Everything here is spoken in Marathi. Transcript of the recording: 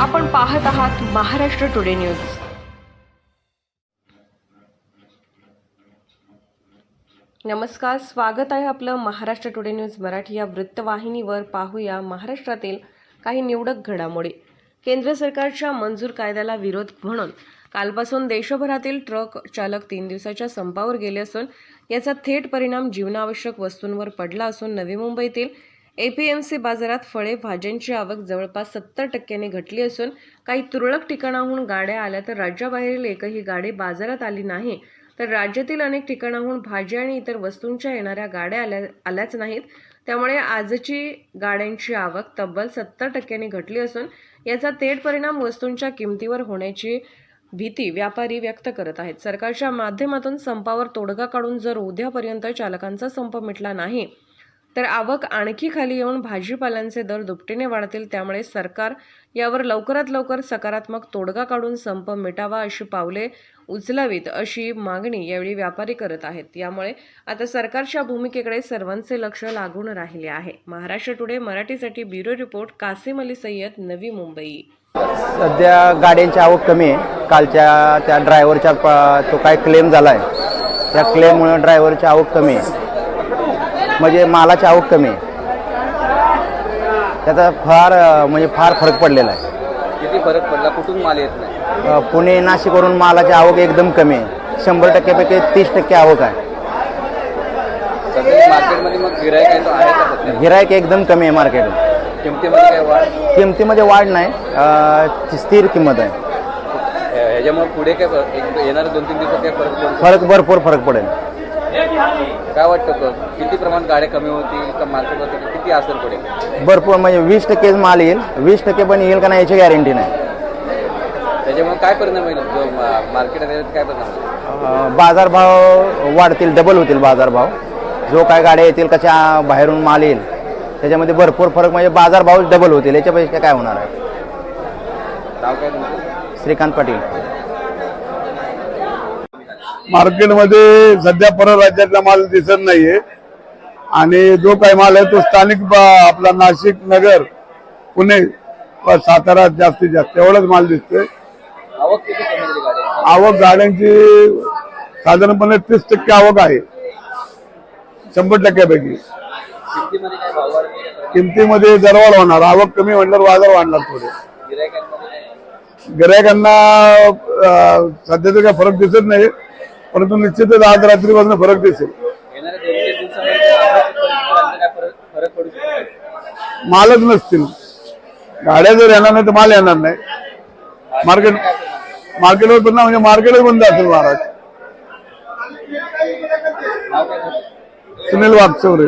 आपण पाहत आहात महाराष्ट्र टुडे न्यूज. नमस्कार स्वागत आहे आपलं महाराष्ट्र टुडे न्यूज मराठी या वृत्तवाहिनीवर. पाहूया महाराष्ट्रातील काही निवडक घडामोडी. केंद्र सरकारच्या मंजूर कायद्याला विरोध म्हणून कालपासून देशभरातील ट्रक चालक तीन दिवसाच्या संपावर गेले असून याचा थेट परिणाम जीवनावश्यक वस्तूंवर पडला असून नवी मुंबईतील एपीएमसी बाजारात फळे भाज्यांची आवक जवळपास सत्तर टक्क्यांनी घटली असून काही तुरळक ठिकाणाहून गाड्या आल्या तर राज्याबाहेरील एकही गाडी बाजारात आली नाही. तर राज्यातील अनेक ठिकाणाहून भाज्या आणि इतर वस्तूंच्या येणाऱ्या गाड्या आल्या आल्याच नाहीत. त्यामुळे आजची गाड्यांची आवक तब्बल सत्तर टक्क्यांनी घटली असून याचा थेट परिणाम वस्तूंच्या किमतीवर होण्याची भीती व्यापारी व्यक्त करत आहेत. सरकारच्या माध्यमातून संपावर तोडगा काढून जर उद्यापर्यंत चालकांचा संप मिटला नाही तर आवक आणखी खाली येऊन भाजीपाल्यांचे दर दुपटीने वाढतील त्यामुळे सरकार यावर लवकरात लवकर सकारात्मक तोडगा काढून संप मिटावा अशी पावले उचलावीत अशी मागणी यावेळी व्यापारी करत आहेत. यामुळे आता सरकारच्या भूमिकेकडे सर्वांचे लक्ष लागून राहिले आहे. महाराष्ट्र टुडे मराठीसाठी ब्युरो रिपोर्ट कासिम अली सय्यद नवी मुंबई. सध्या गाड्यांची आवक कमी आहे. कालच्या त्या ड्रायव्हरच्या तो काय क्लेम झाला आहे त्या क्लेममुळे ड्रायव्हरची आवक कमी आहे. म्हणजे मालाची आवक कमी आहे. त्याचा फार म्हणजे फार फरक पडलेला आहे. किती फरक पडला? कुठून माल येत नाही? अ, पुणे नाशिकवरून मालाची आवक एकदम कमी आहे. शंभर टक्क्यापैकी तीस टक्के आवक आहे. सध्या मार्केटमध्ये मग गिरायक आहे तो आहे का सध्या? गिरायक एकदम कमी आहे मार्केट किमतीमध्ये काय वाढ? किमतीमध्ये वाढ नाही. अ, स्थिर किंमत आहे. ह्याच्यामुळे पुढे काय फ- एक- येणाऱ्या दोन तीन दिवसात काय फरक पडतो? फरक भरपूर फरक पडेल. काय वाटतं? किती प्रमाणात गाड्या कमी होतील का किती असर पडेल? भरपूर म्हणजे वीस टक्केच माल येईल. वीस टक्के पण येईल का नाही याची गॅरंटी नाही. त्याच्यामुळे काय परिणाम होईल? मार्केट काय परिणाम होईल? अ, बाजारभाव वाढतील डबल होतील बाजारभाव. जो काय गाड्या येतील कशा बाहेरून माल येईल त्याच्यामध्ये भरपूर फरक म्हणजे बाजारभाव डबल होतील. याच्यापेक्षा काय होणार आहे? नाव काय तुमचं? श्रीकांत पाटील. मार्केटमध्ये सध्या परराज्यातला माल दिसत नाहीये. आणि जो काही माल आहे तो स्थानिक आपला नाशिक नगर पुणे व सातारा जास्तीत जास्त एवढाच माल दिसतोय. आवक गाड्यांची? साधारणपणे तीस टक्के आवक आहे. शंभर टक्क्यापैकी. किमतीमध्ये दरवाढ होणार. आवक कमी म्हटल्यावर बाजार वाढणार थोडे. गिरायकांना सध्या तर काही फरक दिसत नाही. परंतु निश्चितच आज रात्रीपासून फरक दिसेल. मालच नसतील. गाड्या जर येणार नाही तर माल येणार नाही. मार्केट मार्केटवर पण म्हणजे मार्केटच बंद असेल महाराज? सुनील वागचौरे.